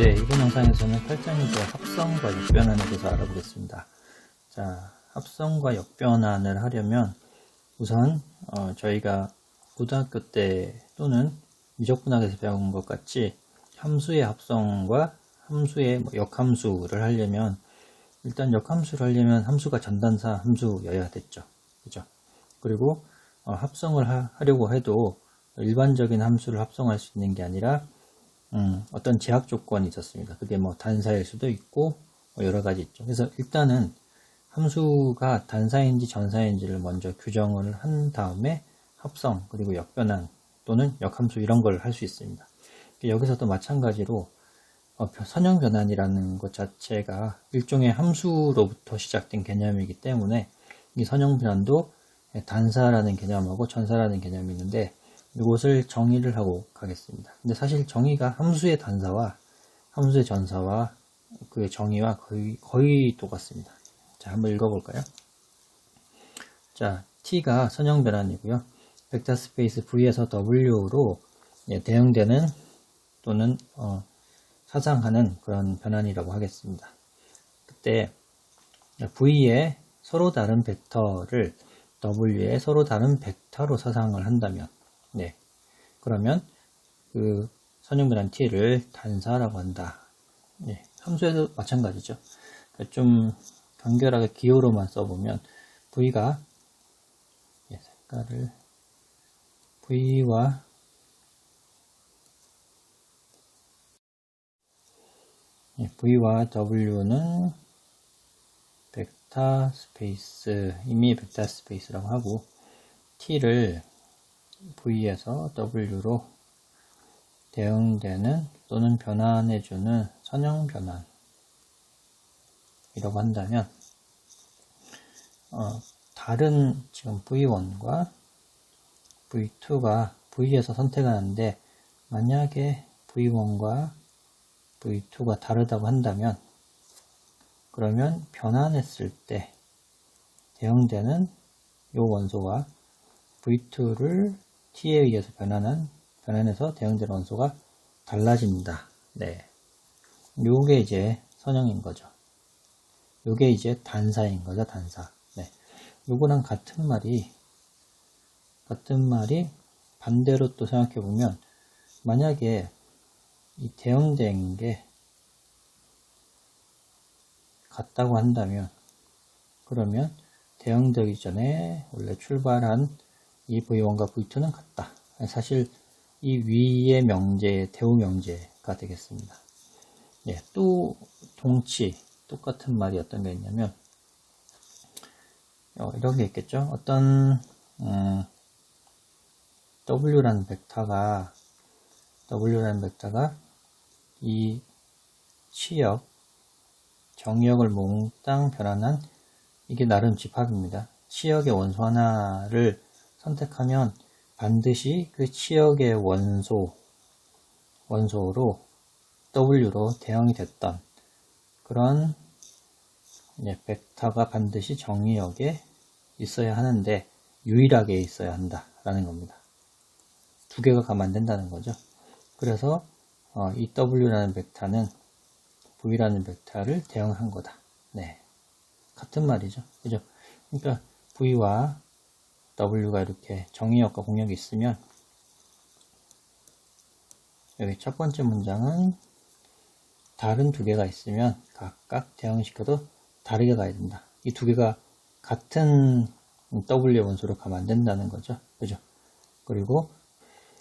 네, 이번 영상에서는 8.2조 합성과 역변환에 대해서 알아보겠습니다. 자, 합성과 역변환을 하려면 우선 어, 저희가 고등학교 때 또는 미적분학에서 배운 것 같이 함수의 합성과 함수의 뭐 역함수를 하려면 일단 역함수를 하려면 함수가 전단사 함수여야 됐죠. 그죠? 그리고 어, 합성을 하, 하려고 해도 일반적인 함수를 합성할 수 있는 게 아니라 음, 어떤 제약 조건이 있었습니다. 그게 뭐 단사일 수도 있고 뭐 여러 가지 있죠. 그래서 일단은 함수가 단사인지 전사인지를 먼저 규정을 한 다음에 합성 그리고 역변환 또는 역함수 이런 걸 할 수 있습니다. 여기서도 마찬가지로 어, 선형 변환이라는 것 자체가 일종의 함수로부터 시작된 개념이기 때문에 이 선형 변환도 단사라는 개념하고 전사라는 개념이 있는데 이것을 정의를 하고 가겠습니다. 근데 사실 정의가 함수의 단사와 함수의 전사와 그 정의와 거의, 거의 똑같습니다. 자, 한번 읽어볼까요? 자, t가 선형 변환이고요. 벡터 스페이스 v에서 w로 예, 대응되는 또는 어, 사상하는 그런 변환이라고 하겠습니다. 그때 v에 서로 다른 벡터를 w에 서로 다른 벡터로 사상을 한다면 네. 그러면 그 선형변환 t를 단사라고 한다. 네. 함수에도 마찬가지죠. 그러니까 좀 간결하게 기호로만 써보면 v가 예, 색깔을 v와 예, v와 w는 벡터 스페이스 이미 벡터 스페이스라고 하고 t를 V에서 W로 대응되는 또는 변환해주는 선형 변환 이라고 한다면 어, 다른 지금 V1과 V2가 V에서 선택하는데 만약에 V1과 V2가 다르다고 한다면 그러면 변환했을 때 대응되는 이 원소가 V2를 t에 의해서 변하는 변환해서 대응되는 원소가 달라진다. 네. 요게 이제 선형인 거죠. 요게 이제 단사인 거죠, 단사. 네. 요거랑 같은 말이 같은 말이 반대로 또 생각해 보면 만약에 이 대응된 게 같다고 한다면 그러면 대응되기 전에 원래 출발한 이 V1과 V2는 같다. 사실 이 위의 명제, 대우 명제가 되겠습니다. 예, 또 동치, 똑같은 말이 어떤 게 있냐면 어, 이런 게 있겠죠. 어떤 음, W라는 벡터가 W라는 벡터가 이 치역, 정역을 몽땅 변환한 이게 나름 집합입니다. 치역의 원소 하나를 선택하면 반드시 그 치역의 원소, 원소로 W로 대응이 됐던 그런 벡터가 반드시 정의역에 있어야 하는데 유일하게 있어야 한다라는 겁니다. 두 개가 가면 안 된다는 거죠. 그래서 어, 이 W라는 벡터는 V라는 벡터를 대응한 거다. 네, 같은 말이죠. 그죠? 그러니까 V와 W가 이렇게 정의역과 공역이 있으면 여기 첫 번째 문장은 다른 두 개가 있으면 각각 대응시켜도 다르게 가야 된다. 이 두 개가 같은 W 원소로 가면 안 된다는 거죠. 그죠? 그리고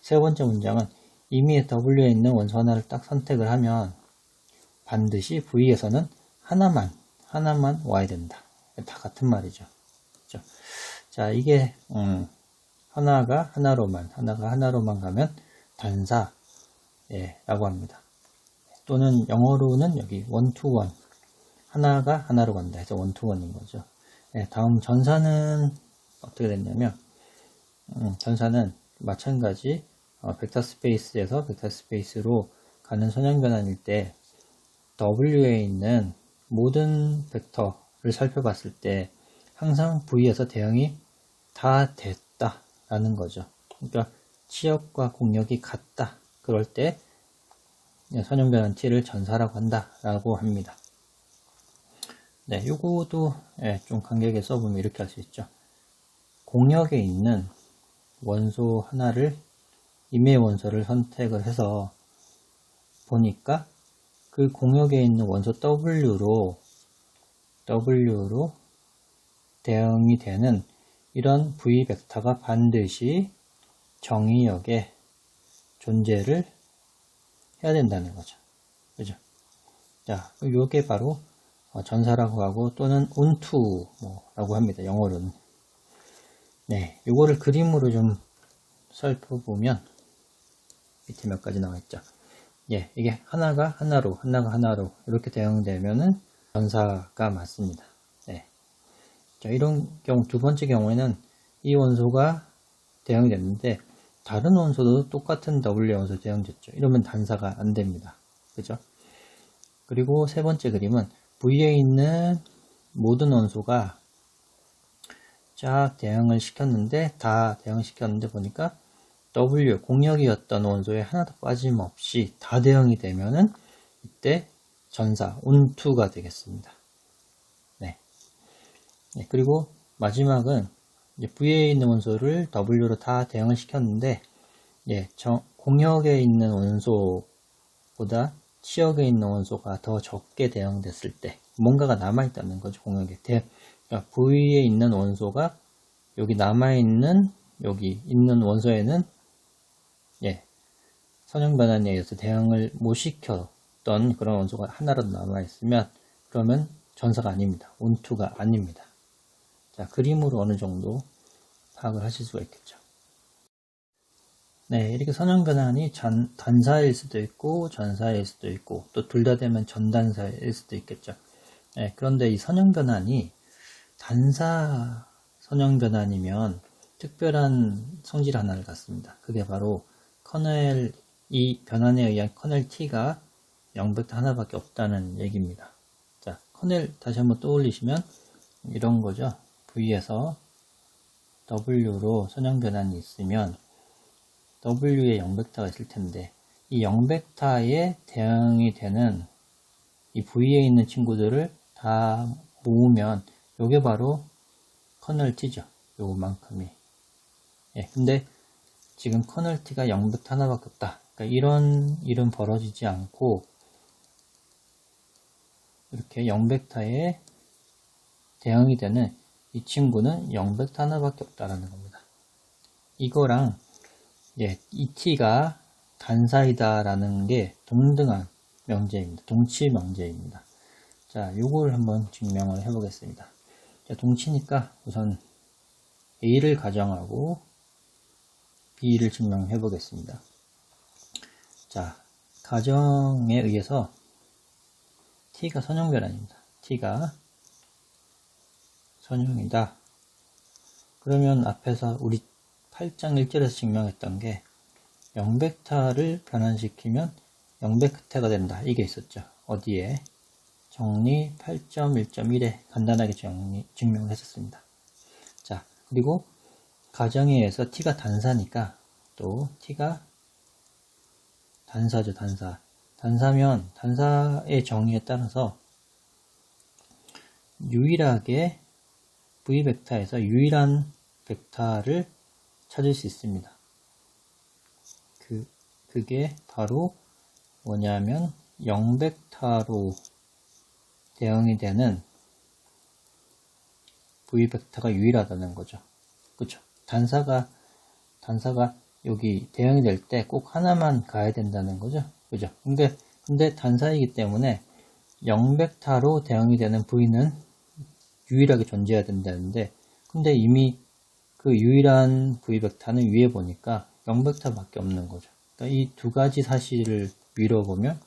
세 번째 문장은 이미 W에 있는 원소 하나를 딱 선택을 하면 반드시 V에서는 하나만, 하나만 와야 된다. 다 같은 말이죠. 자, 이게 음, 하나가 하나로만, 하나가 하나로만 가면 단사 예, 라고 합니다. 또는 영어로는 여기 원투원 하나가 하나로 간다 해서 원투원인 거죠. 예, 다음 전사는 어떻게 됐냐면 음, 전사는 마찬가지 어, 벡터 스페이스에서 벡터 스페이스로 가는 선형 변환일 때 W에 있는 모든 벡터를 살펴봤을 때 항상 V에서 대응이 다 됐다 라는 거죠. 그러니까 치역과 공역이 같다. 그럴 때 네, 선형 변환 t를 전사라고 한다라고 합니다. 네, 요거도 예, 좀 간격에 써보면 이렇게 할 수 있죠. 공역에 있는 원소 하나를 임의 원소를 선택을 해서 보니까 그 공역에 있는 원소 W로 W로 대응이 되는 이런 V 벡터가 반드시 정의역에 존재를 해야 된다는 거죠. 그죠? 자, 요게 바로 어, 전사라고 하고 또는 온투라고 합니다. 영어로는. 네, 요거를 그림으로 좀 살펴보면 밑에 몇 가지 나와 있죠. 예, 이게 하나가 하나로, 하나가 하나로 이렇게 대응되면은 전사가 맞습니다. 네. 자, 이런 경우 두 번째 경우에는 이 원소가 대응이 됐는데 다른 원소도 똑같은 W 원소 대응됐죠. 이러면 단사가 안 됩니다. 그죠? 그리고 세 번째 그림은 V에 있는 모든 원소가 쫙 대응을 시켰는데 다 대응시켰는데 보니까 W 공역이었던 원소에 하나도 빠짐없이 다 대응이 되면은 이때 전사 온투가 되겠습니다. 네. 네, 그리고 마지막은 V에 있는 원소를 W로 다 대응을 시켰는데 예, 정, 공역에 있는 원소보다 치역에 있는 원소가 더 적게 대응됐을 때 뭔가가 남아있다는 거죠 공역에 대, 그러니까 V에 있는 원소가 여기 남아있는 여기 있는 원소에는 예, 선형 변환에 의해서 대응을 못 시켰던 그런 원소가 하나라도 남아있으면 그러면 전사가 아닙니다. 온투가 아닙니다. 자, 그림으로 어느 정도 파악을 하실 수가 있겠죠. 네, 이렇게 선형 변환이 전, 단사일 수도 있고 전사일 수도 있고 또 둘 다 되면 전단사일 수도 있겠죠. 네, 그런데 이 선형 변환이 단사 선형 변환이면 특별한 성질 하나를 갖습니다. 그게 바로 커널 이 변환에 의한 커널 T가 0벡터 하나밖에 없다는 얘기입니다. 자, 커널 다시 한번 떠올리시면 이런 거죠. V에서 W로 선형 변환이 있으면 W에 0벡터가 있을 텐데 이 0벡터에 대응이 되는 이 V에 있는 친구들을 다 모으면 이게 바로 커널 T죠. 요만큼이. 예, 근데 지금 커널 T가 0벡터 하나밖에 없다. 그러니까 이런 일은 벌어지지 않고 이렇게 0벡터에 대응이 되는 이 친구는 0벡터 하나밖에 없다라는 겁니다. 이거랑 예, 이 t가 단사이다라는 게 동등한 명제입니다. 동치 명제입니다. 자, 요걸 한번 증명을 해보겠습니다. 자, 동치니까 우선 A를 가정하고 B를 증명해 보겠습니다. 자, 가정에 의해서 T가 선형 변환입니다. T가 선형이다. 그러면 앞에서 우리 8장 1절에서 증명했던 게 0벡터를 변환시키면 0벡터가 된다. 이게 있었죠. 어디에? 정리 8.1.1에 간단하게 정리, 증명했었습니다. 자, 그리고 가정에 의해서 t가 단사니까 또 t가 단사죠, 단사. 단사면 단사의 정의에 따라서 유일하게 v 벡터에서 유일한 벡터를 찾을 수 있습니다. 그, 그게 바로 뭐냐면 0벡터로 대응이 되는 v 벡터가 유일하다는 거죠. 그쵸? 단사가, 단사가 여기 대응이 될 때 꼭 하나만 가야 된다는 거죠. 그죠? 근데, 근데 단사이기 때문에 0벡터로 대응이 되는 v는 유일하게 존재해야 된다는데, 근데 이미 그 유일한 v 벡터는 위에 보니까 0벡터밖에 없는 거죠. 그러니까 이 두 가지 사실을 미뤄보면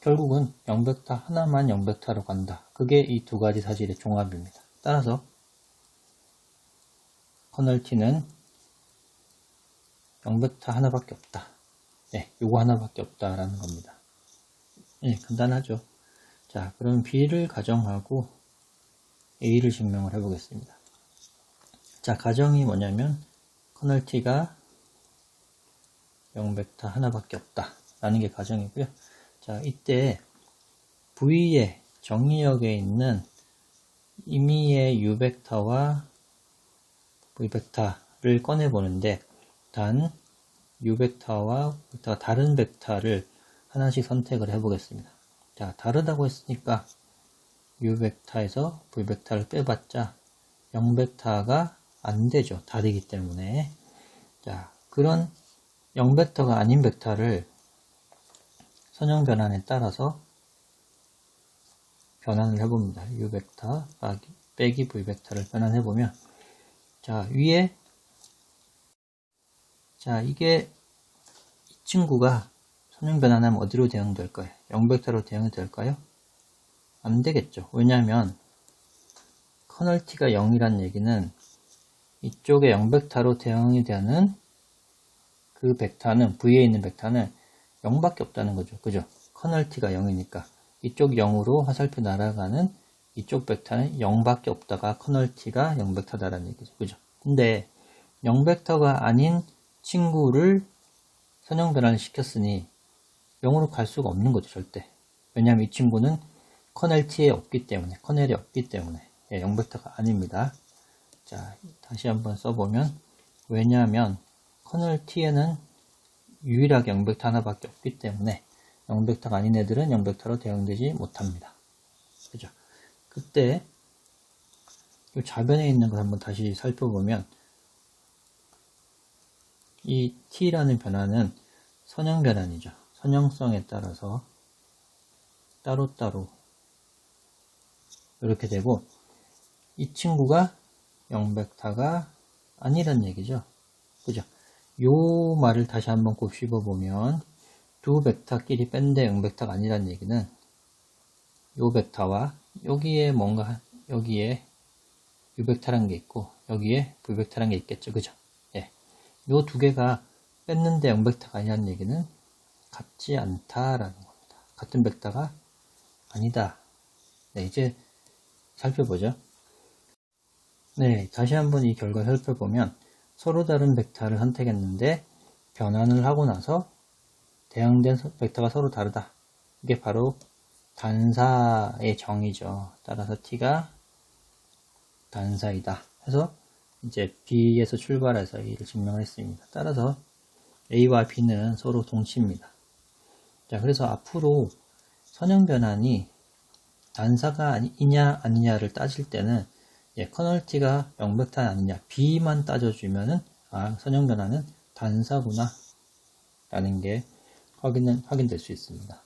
결국은 0벡터 하나만 0벡터로 간다. 그게 이 두 가지 사실의 종합입니다. 따라서 커널 T는 0벡터 하나밖에 없다. 네, 요거 하나밖에 없다라는 겁니다. 네, 간단하죠. 자, 그럼 B를 가정하고 A를 증명을 해보겠습니다. 자, 가정이 뭐냐면 커널 T가 0벡터 하나밖에 없다. 라는 게 가정이고요. 자, 자, 이때 V의 정의역에 있는 임의의 U 벡터와 V 벡터를 꺼내 보는데 단 U 벡터와 벡터가 다른 벡터를 하나씩 선택을 해 보겠습니다. 자, 다르다고 했으니까 U 벡터에서 V 벡터를 빼봤자 0 벡터가 안 되죠. 다르기 때문에. 자, 그런 0 벡터가 아닌 벡터를 선형 변환에 따라서 변환을 해봅니다. U 벡터 빼기 V 벡터를 변환해 보면 자 위에 자 이게 이 친구가 선형 변환하면 어디로 대응될까요? 0 벡터로 대응이 될까요? 안 되겠죠. 왜냐하면 커널 T가 0이란 얘기는 이쪽에 0 벡터로 대응이 되는 그 벡터는 V에 있는 벡터는 0밖에 없다는 거죠. 그죠? 커널 T가 0이니까 이쪽 0으로 화살표 날아가는 이쪽 벡터는 0밖에 없다가 커널 T가 0벡터다라는 얘기죠. 그죠? 근데 0벡터가 아닌 친구를 선형 변환을 시켰으니 0으로 갈 수가 없는 거죠. 절대. 왜냐하면 이 친구는 커널 T에 없기 때문에 커널이 없기 때문에 예, 0벡터가 아닙니다. 자 다시 한번 써보면 왜냐하면 커널 T에는 유일하게 0벡터 하나밖에 없기 때문에 0벡터가 아닌 애들은 0벡터로 대응되지 못합니다. 그죠? 그때 이 좌변에 있는 걸 한번 다시 살펴보면 이 t라는 변화는 선형 변환이죠. 선형성에 따라서 따로따로 이렇게 되고 이 친구가 0벡터가 아니란 얘기죠. 그죠? 요 말을 다시 한번 곱씹어 보면 두 벡터끼리 뺀데 0벡터가 아니란 얘기는 요 벡터와 여기에 뭔가 여기에 벡터란 게 있고 여기에 벡터란 게 있겠죠. 그죠? 예. 요 두 개가 뺐는데 0 벡터가 아니라는 얘기는 같지 않다라는 겁니다. 같은 벡터가 아니다. 네, 이제 살펴보죠. 네, 다시 한번 이 결과 살펴보면 서로 다른 벡터를 선택했는데 변환을 하고 나서 대응된 벡터가 서로 다르다. 이게 바로 단사의 정의죠. 따라서 t가 단사이다. 해서 이제 b에서 출발해서 a를 증명을 했습니다. 따라서 a와 b는 서로 동치입니다. 자, 그래서 앞으로 선형 변환이 단사가 아니냐 아니냐를 따질 때는 예, 커널 t가 0벡터 아니냐 b만 따져주면은 아 선형 변환은 단사구나 라는 게 확인, 확인될 수 있습니다.